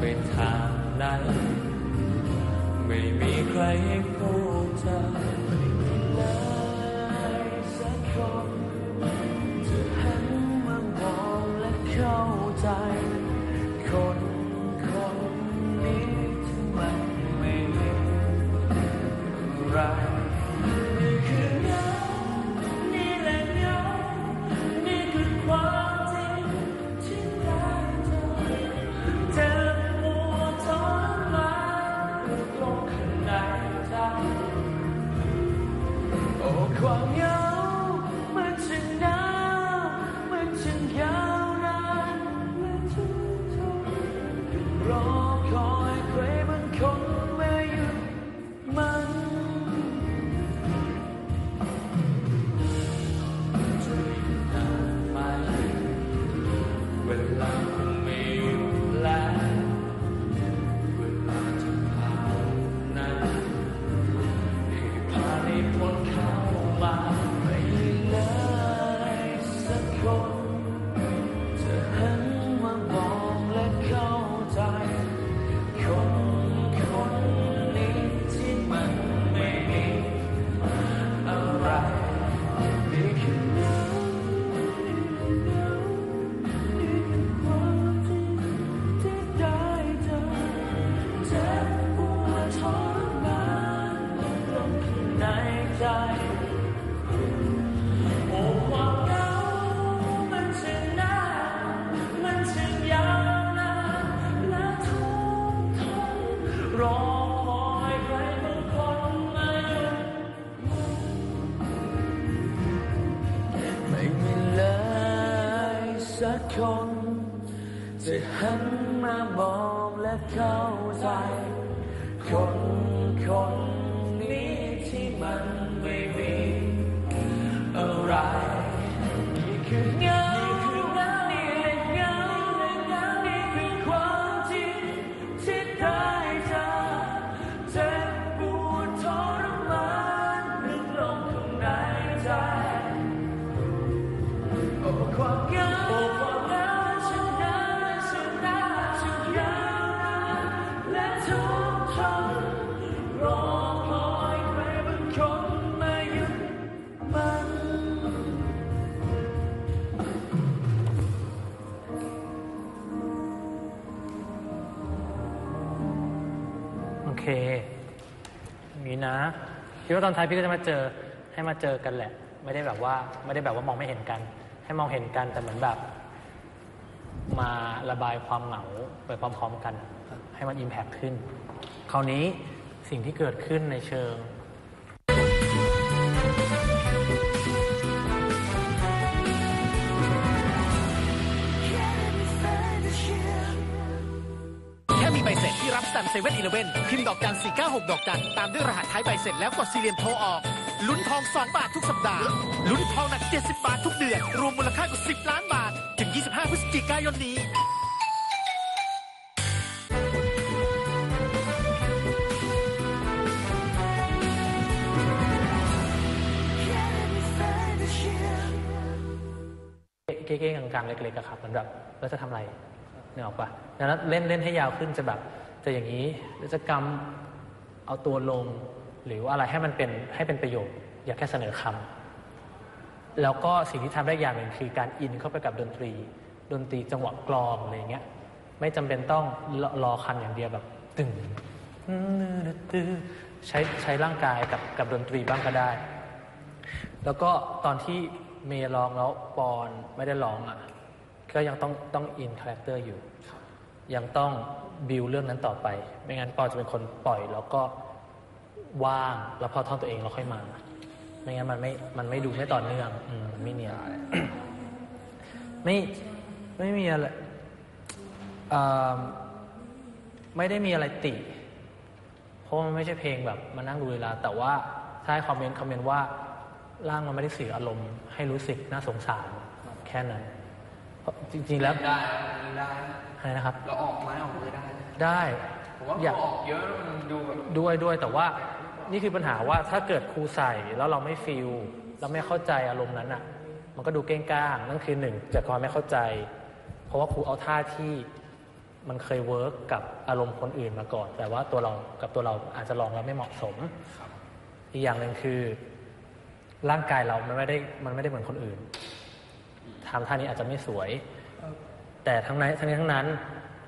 ไปทางไหนไม่มีใครให้พูดเธอไม่มีเลยสักคน โอ้ สักคน จะหันมามองและเข้าใจ คนคน มีนะคิดว่าตอนท้ายพี่ก็จะมาเจอให้มาเจอกันแหละ ไม่ได้แบบว่าไม่ได้แบบว่ามองไม่เห็นกัน ให้มองเห็นกันแต่เหมือนแบบ มาระบายความเหงาไปพร้อมๆกัน ให้มันอิมแพคขึ้น คราวนี้สิ่งที่เกิดขึ้นในเชิง เซเว่นอีเลเว่นพิมพ์ดอกจัน496 ดอกจัน ตามด้วยรหัสท้ายใบเสร็จแล้วกดสี่เหลี่ยมโทรออก ลุ้นทอง 2 บาททุกสัปดาห์ ลุ้นทองหนัก 70 บาททุกเดือน รวมมูลค่ากว่า 10 ล้านบาท ถึง 25 พฤศจิกายนนี้เก๊ๆกลางๆเล็กๆอะครับเหมือนแบบเราจะทำอะไรเนี่ยออกปะดังนั้นเล่นเล่นให้ยาวขึ้นจะแบบ จะอย่างนี้หรือจะกำเอาตัวลง หรือว่าอะไรให้มันเป็นให้เป็นประโยชน์อย่าแค่เสนอคำแล้วก็สิ่งที่ทำได้อย่างหนึ่งคือการอินเข้าไปกับดนตรี ดนตรีจังหวะกลองอะไรเงี้ยไม่จำเป็นต้องรอรอคันอย่างเดียวแบบตึงใช้ใช้ร่างกายกับกับดนตรีบ้างก็ได้ แล้วก็ตอนที่เมย์ร้องแล้วปอนไม่ได้ร้องอะก็ยังต้องต้องอินคาแรคเตอร์อยู่ ยังต้องบิวเรื่องนั้นต่อไป ไม่งั้นปอนจะเป็นคนปล่อยแล้วก็ว่างแล้วพอท่อนตัวเองเราค่อยมา ไม่งั้นมันไม่ มันไม่ดูไม่ต่อเนื่องอืมไม่เนียนไม่ไม่มีอะไรอ่าไม่ได้มีอะไรติ เพราะว่ามันไม่ใช่เพลงแบบมานั่งดูเวลา แต่ว่าถ้าให้คอมเมนต์คอมเมนต์ว่าร่างมันไม่ได้สื่ออารมณ์ให้รู้สึกน่าสงสารแค่นั้นเพราะ จริง ๆ แล้วได้ได้อะไรนะครับ เราออกไม้ออกมือได้ ได้ผมว่าอยากพอออกเยอะมันดูแบบด้วยด้วยแต่ว่านี่คือปัญหาว่าถ้าเกิดครูใส่แล้วเราไม่ฟิลเราไม่เข้าใจอารมณ์นั้นอะ มันก็ดูเก้งก้างนั่นคือหนึ่งจากความไม่เข้าใจ เพราะว่าครูเอาท่าที่มันเคยเวิร์กกับอารมณ์คนอื่นมาก่อน แต่ว่าตัวเรากับตัวเราอาจจะลองแล้วไม่เหมาะสม อีกอย่างหนึ่งคือ ร่างกายเรามันไม่ได้มันไม่ได้เหมือนคนอื่น ทำท่านี้อาจจะไม่สวย แต่ทั้งนั้นทั้งนี้ทั้งนั้น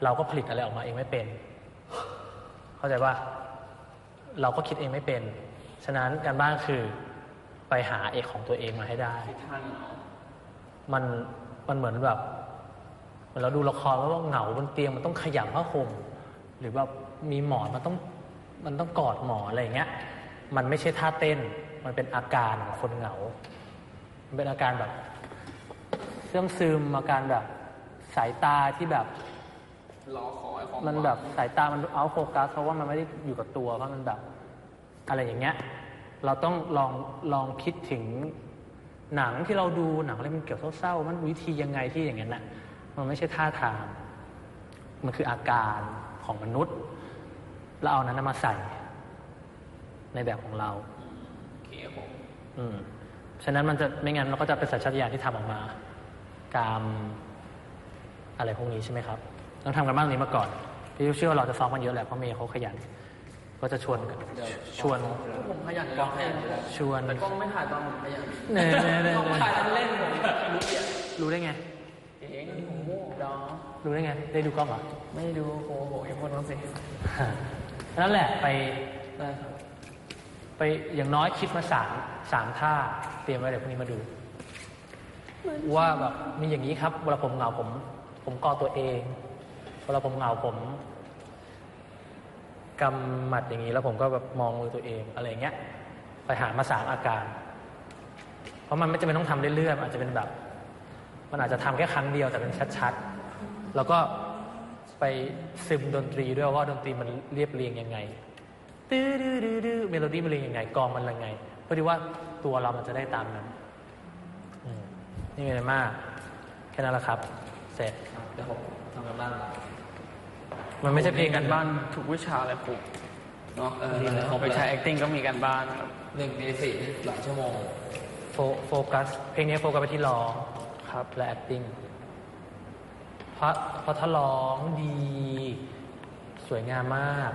เราก็ผลิตอะไรออกมาเองไม่เป็น เข้าใจว่าเราก็คิดเองไม่เป็น ฉะนั้นการบ้านคือไปหาเอกของตัวเองมาให้ได้ท่านมันมันเหมือนแบบเหมือนเราดูละครแล้วว่าเหงาบนเตียงมันต้องขยำผ้าห่มหรือแบบมีหมอนมันต้องมันต้องกอดหมอนอะไรอย่างเงี้ย มันไม่ใช่ท่าเต้น มันเป็นอาการของคนเหงา มันเป็นอาการแบบ เสื่องซึมอาการแบบสายตาที่แบบรอคอยของมันแบบสายตามันเอาโฟกัสเพราะว่ามันไม่ได้อยู่กับตัว เพราะมันแบบอะไรอย่างเงี้ย เราต้องลองลองคิดถึงหนังที่เราดูหนังอะไรมันเกี่ยวเศร้าๆมันวิธียังไงที่อย่างนั้นน่ะมันไม่ใช่ท่าทาง มันคืออาการของมนุษย์ แล้วเอานั้นนะมาใส่ ในแบบของเราโอเคครับผมอืมฉะนั้นมันจะไม่งั้นเราก็จะเป็นสัญชาตญาณที่ทำออกมา กามอะไรพวกนี้ใช่ไหมครับต้องทำกันบ้างนี้มาก่อน พี่เชื่อว่าเราจะซ้อมกันเยอะแหละเพราะเมย์เขาขยัน ก็จะชวนกันชวนผมขยันกล้องขยันชวนแต่กล้องไม่ถ่ายตอนผมขยันเน่เน่เน่กล้องเน่ถ่ายตอนเล่นผมรู้เกียรรู้ได้ไงเองผมโง่ดอรู้ได้ไง ได้ดูกล้องเหรอไม่ดูโอ้โหไอ้คนนั้นสินั่นแหละไปได้ครับไปอย่างน้อยคิดมาสามสามท่าเตรียมไว้เดี๋ยวพรุ่งนี้มาดู ว่าแบบมีอย่างนี้ครับเวลาผมเหงาผม ผมกอตัวเองเวลาผมเหงาผมกำหมัดอย่างนี้ แล้วผมก็แบบมองมือตัวเองอะไรเงี้ย ไปหามาสามอาการ เพราะมันไม่จำเป็นต้องทำเรื่อยๆมันอาจจะเป็นแบบ มันอาจจะทำแค่ครั้งเดียวแต่เป็นชัดๆ แล้วก็ไปซึมดนตรีด้วยว่าดนตรีมันเรียบเรียงยังไงตื้อดื้อดื้อเมโลดี้มันเรียงยังไงกองมันยังไงเพื่อที่ว่าตัวเรามันจะได้ตามนั้น มนี่ไม่ได้มาก แค่นั้นแหละครับ เสร็จเดี๋ยวผมทำกันบ้านมันไม่ใช่เพลงกักันนบ้าบ้านนทุกวิชาเลยครูเนาะเออของวิชา acting ก็มีกันบ้านครับหนึ่งในสี่หลายชั่วโมงโฟโฟกัส เพลงนี้โฟกัสไปที่ร้องครับ และ acting เพราะเพราะถ้าร้องดี สวยงามมาก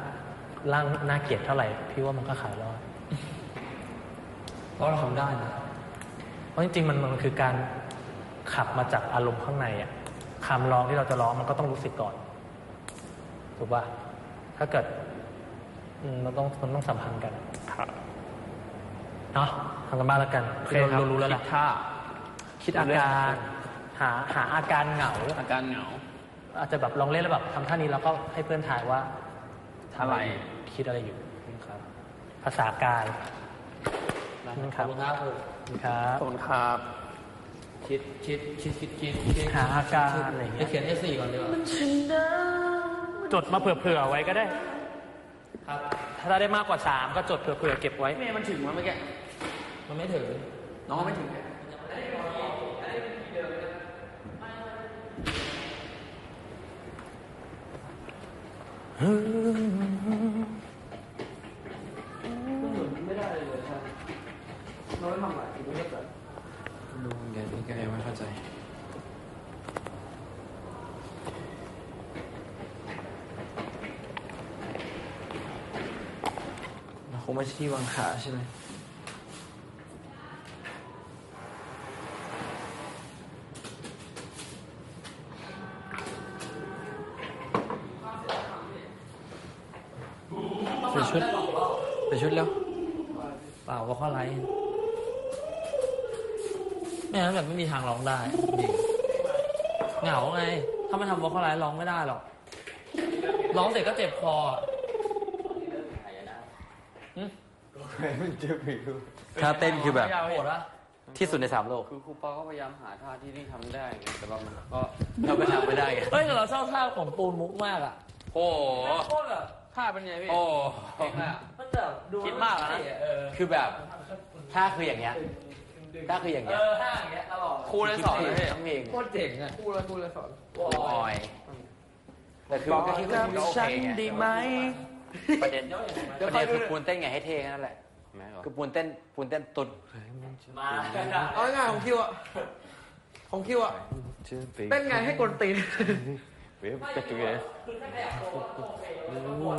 ร่างน่าเกลียดเท่าไหร่ พี่ว่ามันก็ขายรอดเพราะเราทำได้นะเพ ราะจริงๆมันมันคือการขับมาจากอารมณ์ข้างในอะคำร้องที่เราจะร้องมันก็ต้องรู้สึกก่อน ถูกป่ะถ้าเกิดอืมมันต้องมันต้องสัมพันธ์กันครับเนาะทำกันบ้านแล้วกันโอเคเรารู้แล้วคิล่ะดท่าคิดอาการหาหาอาการเหงาอาการเหงา อาจจะแบบลองเล่นแล้วแบบทำท่านี้แล้วก็ให้เพื่อนทายว่าทำอะไรคิดอะไรอยู่ครับ ภาษากายนั่นครับ ขอบคุณครับครูครับขอบคุณครับคิดคิดคิดคิดคิดคิดหาอาการอะไรอย่างไปเงี้ยเขียนให้สี่ก่อนดีกว่าจดมาเผื่อๆไว้ก็ได้ ครับถ้าได้มากกว่าสามก็จดเผื่อๆเก็บไว้เมย์มันถึงมั้ยเมื่อกี้มันไม่ถึงน้องไม่ถึงไม่ได้เลยครับ เราไม่ทำหลายทีไม่ได้เกิดดูแกนี่แกยังไม่เข้าใจคงไม่ใช่ที่วางขาใช่ไหมเปลี่ยนชุดเปลี่ยนชุดแล้ว เปล่าว่าข้อไร ไม่งั้นแบบไม่มีทางร้องได้จริงเหงาไง ถ้าไม่ทำวอลคอไลท์ร้องไม่ได้หรอก ร้องเสร็จก็เจ็บคออะหึถ้าเต้นคือแบบ โหดวะที่สุดในสามโลก คือครูปอก็พยายามหาท่าที่ที่ทำได้ไงแต่ว่ามันก็เราไปทำไม่ได้ไงเฮ้ยแต่เราชอบท่าของปูนมุกมากอะโอ้โหโคตรแบบท่าเป็นไงพี่โอ้เก่งอะมันแบบดูคิดมากอะนะ เออ คือแบบถ้าคืออย่างเงี้ย ถ้าคืออย่างเงี้ย เออห้าอย่างเงี้ยตลอดครูเลยสอนเลยทั้งเพลงโคตรเจ๋งอะ คู่ละคู่ละสอนบอยแต่คือมันก็คิดว่ามันโอเคไงดีไหม ประเด็นเดี๋ยประเด็นคือปูนเต้นไงให้เท่นั่นแหละ คือปูนเต้นปูนเต้นตุดมาเอาง่ายของคิวอะของคิวอะเต้นไงให้กลนตีน คือถ้าแดกโตก็โอเคปวด